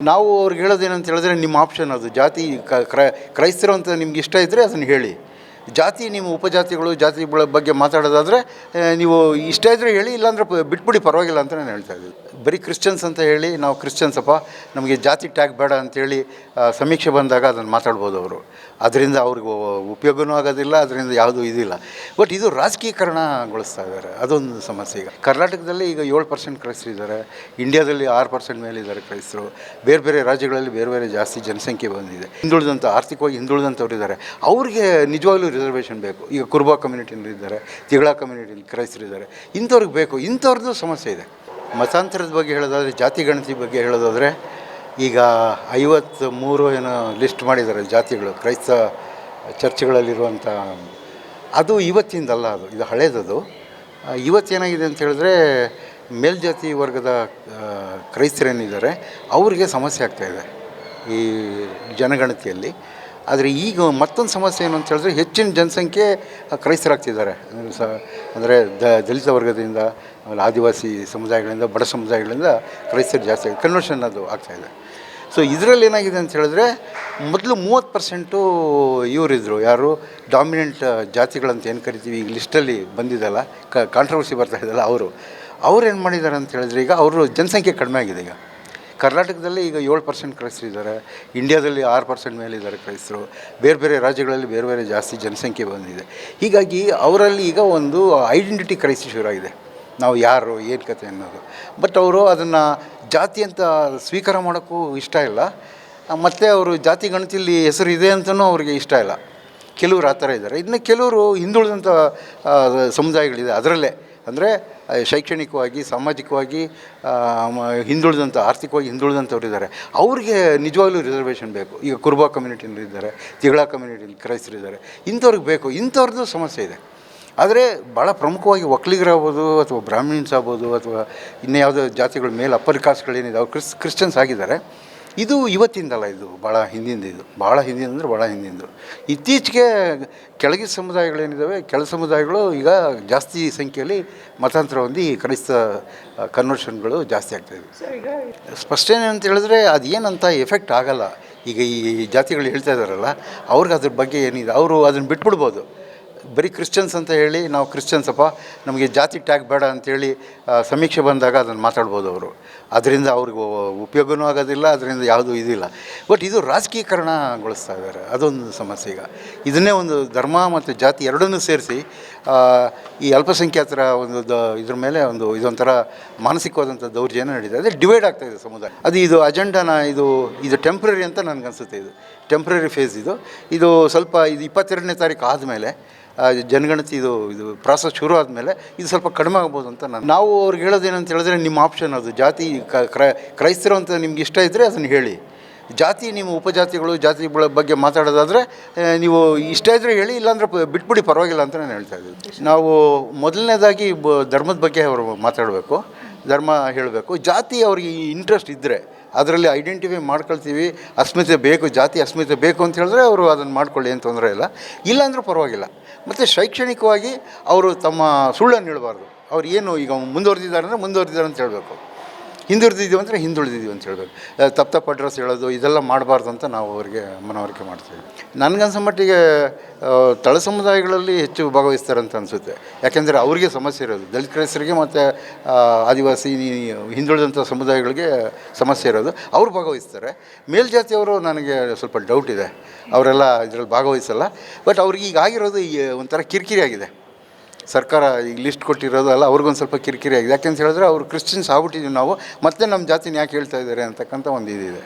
ನಾವು ಅವ್ರಿಗೆ ಹೇಳೋದೇನಂತ ಹೇಳಿದ್ರೆ ನಿಮ್ಮ ಆಪ್ಷನ್ ಅದು. ಜಾತಿ ಕ್ರೈಸ್ತರು ಅಂತ ನಿಮ್ಗೆ ಇಷ್ಟ ಇದ್ದರೆ ಅದನ್ನು ಹೇಳಿ. ಜಾತಿ, ನೀವು ಉಪಜಾತಿಗಳು ಜಾತಿ ಬಗ್ಗೆ ಮಾತಾಡೋದಾದರೆ ನೀವು ಇಷ್ಟೇ ಇದ್ದರೆ ಹೇಳಿ, ಇಲ್ಲಾಂದ್ರೆ ಬಿಟ್ಬಿಡಿ, ಪರವಾಗಿಲ್ಲ ಅಂತ ನಾನು ಹೇಳ್ತಾ ಇದ್ದೀನಿ. ಬರೀ ಕ್ರಿಶ್ಚಿಯನ್ಸ್ ಅಂತ ಹೇಳಿ, ನಾವು ಕ್ರಿಶ್ಚಿಯನ್ಸ್ ಅಪ್ಪ, ನಮಗೆ ಜಾತಿ ಟ್ಯಾಗ್ ಬೇಡ ಅಂತೇಳಿ ಸಮೀಕ್ಷೆ ಬಂದಾಗ ಅದನ್ನು ಮಾತಾಡ್ಬೋದು ಅವರು. ಅದರಿಂದ ಅವ್ರಿಗೆ ಉಪಯೋಗವೂ ಆಗೋದಿಲ್ಲ, ಅದರಿಂದ ಯಾವುದೂ ಇದಿಲ್ಲ. ಬಟ್ ಇದು ರಾಜಕೀಕರಣಗೊಳಿಸ್ತಾ ಇದ್ದಾರೆ. ಅದೊಂದು ಸಮಸ್ಯೆ ಈಗ. ಕರ್ನಾಟಕದಲ್ಲಿ ಈಗ ಏಳು ಪರ್ಸೆಂಟ್ ಕ್ರೈಸ್ತರು ಇದ್ದಾರೆ. ಇಂಡಿಯಾದಲ್ಲಿ ಆರು ಪರ್ಸೆಂಟ್ ಮೇಲೆ ಇದ್ದಾರೆ ಕ್ರೈಸ್ತರು. ಬೇರೆ ಬೇರೆ ರಾಜ್ಯಗಳಲ್ಲಿ ಬೇರೆ ಬೇರೆ ಜಾಸ್ತಿ ಜನಸಂಖ್ಯೆ ಬಂದಿದೆ. ಹಿಂದುಳಿದಂಥ, ಆರ್ಥಿಕವಾಗಿ ಹಿಂದುಳಿದಂಥವ್ರು ಇದ್ದಾರೆ. ಅವ್ರಿಗೆ ನಿಜವಾಗ್ಲೂ ರಿಸರ್ವೇಷನ್ ಬೇಕು. ಈಗ ಕುರ್ಬಾ ಕಮ್ಯುನಿಟಿನೂ ಇದ್ದಾರೆ, ತಿಗಳ ಕಮ್ಯುನಿಟಿಲಿ ಕ್ರೈಸ್ತರು ಇದ್ದಾರೆ. ಇಂಥವ್ರಿಗೆ ಬೇಕು. ಇಂಥವ್ರದ್ದು ಸಮಸ್ಯೆ ಇದೆ. ಮತಾಂತರದ ಬಗ್ಗೆ ಹೇಳೋದಾದರೆ, ಜಾತಿ ಗಣತಿ ಬಗ್ಗೆ ಹೇಳೋದಾದರೆ, ಈಗ ಐವತ್ತು ಮೂರು ಏನೋ ಲಿಸ್ಟ್ ಮಾಡಿದ್ದಾರೆ ಜಾತಿಗಳು, ಕ್ರೈಸ್ತ ಚರ್ಚ್ಗಳಲ್ಲಿರುವಂಥ, ಅದು ಇವತ್ತಿಂದಲ್ಲ ಅದು, ಇದು ಹಳೇದದು. ಇವತ್ತು ಇವತ್ತೇನಾಗಿದೆ ಅಂತ ಹೇಳಿದ್ರೆ, ಮೇಲ್ಜಾತಿ ವರ್ಗದ ಕ್ರೈಸ್ತರೇನಿದ್ದಾರೆ, ಅವರಿಗೆ ಸಮಸ್ಯೆ ಆಗ್ತಾಯಿದೆ ಈ ಜನಗಣತಿಯಲ್ಲಿ. ಆದರೆ ಈಗ ಮತ್ತೊಂದು ಸಮಸ್ಯೆ ಏನು ಅಂತ ಹೇಳಿದ್ರೆ ಹೆಚ್ಚಿನ ಜನಸಂಖ್ಯೆ ಕ್ರೈಸ್ತರಾಗ್ತಿದ್ದಾರೆ. ಸ, ಅಂದರೆ ದ, ದಲಿತ ವರ್ಗದಿಂದ, ಆಮೇಲೆ ಆದಿವಾಸಿ ಸಮುದಾಯಗಳಿಂದ, ಬಡ ಸಮುದಾಯಗಳಿಂದ ಕ್ರೈಸ್ತರು ಜಾಸ್ತಿ ಆಗಿದೆ ಕನ್ವರ್ಷನ್ ಅದು ಆಗ್ತಾಯಿದೆ ಸೊ ಇದರಲ್ಲಿ ಏನಾಗಿದೆ ಅಂತ ಹೇಳಿದ್ರೆ ಮೊದಲು ಮೂವತ್ತು ಪರ್ಸೆಂಟು ಇವರಿದ್ದರು ಯಾರು? ಡಾಮಿನೆಂಟ್ ಜಾತಿಗಳಂತ ಏನು ಕರಿತೀವಿ? ಈಗ ಲಿಸ್ಟಲ್ಲಿ ಬಂದಿದ್ದಲ್ಲ ಕಾಂಟ್ರವರ್ಸಿ ಬರ್ತಾ ಇದ್ದಲ್ಲ ಅವರು. ಅವ್ರು ಏನು ಮಾಡಿದ್ದಾರೆ ಅಂತ ಹೇಳಿದ್ರೆ ಈಗ ಅವರು ಜನಸಂಖ್ಯೆ ಕಡಿಮೆ ಆಗಿದೆ ಈಗ. ಕರ್ನಾಟಕದಲ್ಲಿ ಈಗ ಏಳು ಪರ್ಸೆಂಟ್ ಕ್ರೈಸ್ತರು ಇದ್ದಾರೆ, ಇಂಡಿಯಾದಲ್ಲಿ ಆರು ಪರ್ಸೆಂಟ್ ಮೇಲೆ ಇದ್ದಾರೆ ಕ್ರೈಸ್ತರು, ಬೇರೆ ಬೇರೆ ರಾಜ್ಯಗಳಲ್ಲಿ ಬೇರೆ ಬೇರೆ ಜಾಸ್ತಿ ಜನಸಂಖ್ಯೆ ಬಂದಿದೆ. ಹೀಗಾಗಿ ಅವರಲ್ಲಿ ಈಗ ಒಂದು ಐಡೆಂಟಿಟಿ ಕ್ರೈಸಿಸ್ ಶುರುವಾಗಿದೆ. ನಾವು ಯಾರು, ಏನು ಕತೆ ಅನ್ನೋದು. ಬಟ್ ಅವರು ಅದನ್ನು ಜಾತಿ ಅಂತ ಸ್ವೀಕಾರ ಮಾಡೋಕ್ಕೂ ಇಷ್ಟ ಇಲ್ಲ. ಮತ್ತು ಅವರು ಜಾತಿ ಗಣತಿಯಲ್ಲಿ ಹೆಸರು ಇದೆ ಅಂತಲೂ ಅವರಿಗೆ ಇಷ್ಟ ಇಲ್ಲ. ಕೆಲವರು ಆ ಥರ ಇದ್ದಾರೆ. ಇನ್ನು ಕೆಲವರು ಹಿಂದುಳಿದಂಥ ಸಮುದಾಯಗಳಿದೆ. ಅದರಲ್ಲೇ ಅಂದರೆ ಶೈಕ್ಷಣಿಕವಾಗಿ, ಸಾಮಾಜಿಕವಾಗಿ ಹಿಂದುಳಿದಂಥ ಆರ್ಥಿಕವಾಗಿ ಹಿಂದುಳಿದಂಥವ್ರು ಇದ್ದಾರೆ. ಅವ್ರಿಗೆ ನಿಜವಾಗ್ಲೂ ರಿಸರ್ವೇಷನ್ ಬೇಕು. ಈಗ ಕುರುಬ ಕಮ್ಯುನಿಟಿನಲ್ಲಿದ್ದಾರೆ ತಿಗಳ ಕಮ್ಯುನಿಟಿಲಿ ಕ್ರೈಸ್ತರು ಇದ್ದಾರೆ. ಇಂಥವ್ರಿಗೆ ಬೇಕು. ಇಂಥವ್ರದ್ದು ಸಮಸ್ಯೆ ಇದೆ. ಆದರೆ ಭಾಳ ಪ್ರಮುಖವಾಗಿ ಒಕ್ಕಲಿಗರಾಗ್ಬೋದು ಅಥವಾ ಬ್ರಾಹ್ಮಿಣ್ಸ್ ಆಗ್ಬೋದು, ಅಥವಾ ಇನ್ನೂ ಯಾವುದೋ ಜಾತಿಗಳ, ಮೇಲೆ ಅಪ್ಪರ್ ಕಾಸ್ಟ್ಗಳೇನಿದೆ ಅವ್ರು ಕ್ರಿಸ್, ಕ್ರಿಶ್ಚಿಯನ್ಸ್ ಆಗಿದ್ದಾರೆ. ಇದು ಇವತ್ತಿಂದಲ್ಲ ಇದು ಭಾಳ ಹಿಂದಿಂದ ಇದು. ಭಾಳ ಹಿಂದಿಂದ ಅಂದರೆ ಭಾಳ ಹಿಂದಿಂದು. ಇತ್ತೀಚೆಗೆ ಕೆಳಗಿನ ಸಮುದಾಯಗಳೇನಿದ್ದಾವೆ ಕೆಳ ಸಮುದಾಯಗಳು ಈಗ ಜಾಸ್ತಿ ಸಂಖ್ಯೆಯಲ್ಲಿ ಮತಾಂತರ ಹೊಂದಿ ಕ್ರೈಸ್ತ ಕನ್ವರ್ಷನ್ಗಳು ಜಾಸ್ತಿ ಆಗ್ತಾಯಿದೆ ಸ್ಪಷ್ಟ ಏನಂತ ಹೇಳಿದ್ರೆ ಅದು ಏನಂತ ಎಫೆಕ್ಟ್ ಆಗಲ್ಲ. ಈಗ ಈ ಜಾತಿಗಳು ಹೇಳ್ತಾ ಇದ್ದಾರಲ್ಲ ಅವ್ರಿಗೆ ಅದ್ರ ಬಗ್ಗೆ ಏನಿದೆ ಅವರು ಅದನ್ನು ಬಿಟ್ಬಿಡ್ಬೋದು. ಬರೀ ಕ್ರಿಶ್ಚಿಯನ್ಸ್ ಅಂತ ಹೇಳಿ, ನಾವು ಕ್ರಿಶ್ಚಿಯನ್ಸಪ್ಪ ನಮಗೆ ಜಾತಿ ಟ್ಯಾಗ್ ಬೇಡ ಅಂತೇಳಿ ಸಮೀಕ್ಷೆ ಬಂದಾಗ ಅದನ್ನು ಮಾತಾಡ್ಬೋದು ಅವರು. ಅದರಿಂದ ಅವ್ರಿಗೆ ಉಪಯೋಗವೂ ಆಗೋದಿಲ್ಲ, ಅದರಿಂದ ಯಾವುದೂ ಇದಿಲ್ಲ. ಬಟ್ ಇದು ರಾಜಕೀಕರಣಗೊಳಿಸ್ತಾ ಇದ್ದಾರೆ. ಅದೊಂದು ಸಮಸ್ಯೆ ಈಗ. ಇದನ್ನೇ ಒಂದು ಧರ್ಮ ಮತ್ತು ಜಾತಿ ಎರಡನ್ನೂ ಸೇರಿಸಿ ಈ ಅಲ್ಪಸಂಖ್ಯಾತರ ಒಂದು ದ, ಇದ್ರ ಮೇಲೆ ಒಂದು, ಇದೊಂಥರ ಮಾನಸಿಕವಾದಂಥ ದೌರ್ಜನ್ಯ ನಡೀತದೆ ಅದೇ ಡಿವೈಡ್ ಆಗ್ತಾಯಿದೆ ಸಮುದಾಯ. ಅದು ಇದು ಅಜೆಂಡಾನ, ಇದು ಇದು ಟೆಂಪ್ರರಿ ಅಂತ ನನಗನ್ಸುತ್ತೆ ಇದು. ಟೆಂಪ್ರರಿ ಫೇಸ್ ಇದು. ಇದು ಸ್ವಲ್ಪ ಇದು ಇಪ್ಪತ್ತೆರಡನೇ ತಾರೀಕು ಆದಮೇಲೆ ಜನಗಣತಿ ಇದು ಇದು ಪ್ರಾಸೆಸ್ ಶುರು ಆದಮೇಲೆ ಇದು ಸ್ವಲ್ಪ ಕಡಿಮೆ ಆಗ್ಬೋದು ಅಂತ ನಾನು ನಾವು ಅವ್ರಿಗೆ ಹೇಳೋದೇನಂತ ಹೇಳಿದ್ರೆ ನಿಮ್ಮ ಆಪ್ಷನ್ ಅದು. ಜಾತಿ ಕ್ರೈಸ್ತರು ಅಂತ ನಿಮ್ಗೆ ಇಷ್ಟ ಇದ್ದರೆ ಅದನ್ನು ಹೇಳಿ. ಜಾತಿ, ನಿಮ್ಮ ಉಪಜಾತಿಗಳು, ಜಾತಿ ಬಗ್ಗೆ ಮಾತಾಡೋದಾದರೆ ನೀವು ಇಷ್ಟ ಇದ್ದರೆ ಹೇಳಿ, ಇಲ್ಲಾಂದ್ರೆ ಬಿಟ್ಬಿಡಿ, ಪರವಾಗಿಲ್ಲ ಅಂತ ನಾನು ಹೇಳ್ತಾ ಇದ್ದೀನಿ. ನಾವು ಮೊದಲನೇದಾಗಿ ಧರ್ಮದ ಬಗ್ಗೆ ಅವರು ಮಾತಾಡಬೇಕು. ಧರ್ಮ ಹೇಳಬೇಕು. ಜಾತಿ ಅವ್ರಿಗೆ ಇಂಟ್ರೆಸ್ಟ್ ಇದ್ದರೆ ಅದರಲ್ಲಿ ಐಡೆಂಟಿಫೈ ಮಾಡ್ಕೊಳ್ತೀವಿ, ಅಸ್ಮಿತೆ ಬೇಕು, ಜಾತಿ ಅಸ್ಮಿತೆ ಬೇಕು ಅಂತ ಹೇಳಿದ್ರೆ ಅವರು ಅದನ್ನು ಮಾಡ್ಕೊಳ್ಳಿ ಏನು ತೊಂದರೆ ಇಲ್ಲ. ಇಲ್ಲಾಂದರೂ ಪರವಾಗಿಲ್ಲ. ಮತ್ತು ಶೈಕ್ಷಣಿಕವಾಗಿ ಅವರು ತಮ್ಮ ಸುಳ್ಳನ್ನು ಹೇಳಬಾರ್ದು. ಅವ್ರು ಏನು ಈಗ ಮುಂದುವರೆದಿದ್ದಾರೆ ಅಂದರೆ ಮುಂದುವರೆದಿದ್ದಾರೆ ಅಂತ ಹೇಳಬೇಕು. ಹಿಂದುಳಿದಿದ್ದೀವಿ ಅಂದರೆ ಹಿಂದುಳಿದಿದ್ದೀವಿ ಅಂತ ಹೇಳ್ಬೋದು. ತಪ್ಪು ತಪ್ಪು ಅಡ್ರೆಸ್ ಹೇಳೋದು, ಇದೆಲ್ಲ ಮಾಡಬಾರ್ದು ಅಂತ ನಾವು ಅವರಿಗೆ ಮನವರಿಕೆ ಮಾಡ್ತೀವಿ. ನನಗನ್ಸೋ ಮಟ್ಟಿಗೆ ತಳ ಸಮುದಾಯಗಳಲ್ಲಿ ಹೆಚ್ಚು ಭಾಗವಹಿಸ್ತಾರೆ ಅಂತ ಅನಿಸುತ್ತೆ. ಯಾಕೆಂದರೆ ಅವರಿಗೆ ಸಮಸ್ಯೆ ಇರೋದು. ದಲಿತ ಕ್ರೈಸ್ತರಿಗೆ ಮತ್ತು ಆದಿವಾಸಿ ಹಿಂದುಳಿದಂಥ ಸಮುದಾಯಗಳಿಗೆ ಸಮಸ್ಯೆ ಇರೋದು. ಅವರು ಭಾಗವಹಿಸ್ತಾರೆ. ಮೇಲ್ಜಾತಿಯವರು ನನಗೆ ಸ್ವಲ್ಪ ಡೌಟ್ ಇದೆ. ಅವರೆಲ್ಲ ಇದರಲ್ಲಿ ಭಾಗವಹಿಸಲ್ಲ. ಬಟ್ ಅವ್ರಿಗೆ ಈಗ ಆಗಿರೋದು ಈ, ಒಂಥರ ಕಿರಿಕಿರಿ ಆಗಿದೆ. ಸರ್ಕಾರ ಈಗ ಲಿಸ್ಟ್ ಕೊಟ್ಟಿರೋದು ಅಲ್ಲ, ಅವ್ರಿಗೊಂದು ಸ್ವಲ್ಪ ಕಿರಿಕಿರಿ ಆಗಿದೆ. ಯಾಕೆಂತ ಹೇಳಿದ್ರೆ ಅವರು ಕ್ರಿಶ್ಚಿಯನ್ಸ್ ಆಗ್ಬಿಟ್ಟಿದ್ದೀವಿ ನಾವು, ಮತ್ತೆ ನಮ್ಮ ಜಾತಿನ ಯಾಕೆ ಹೇಳ್ತಾ ಇದ್ದಾರೆ ಅಂತಕ್ಕಂಥ ಒಂದು ಇದಿದೆ.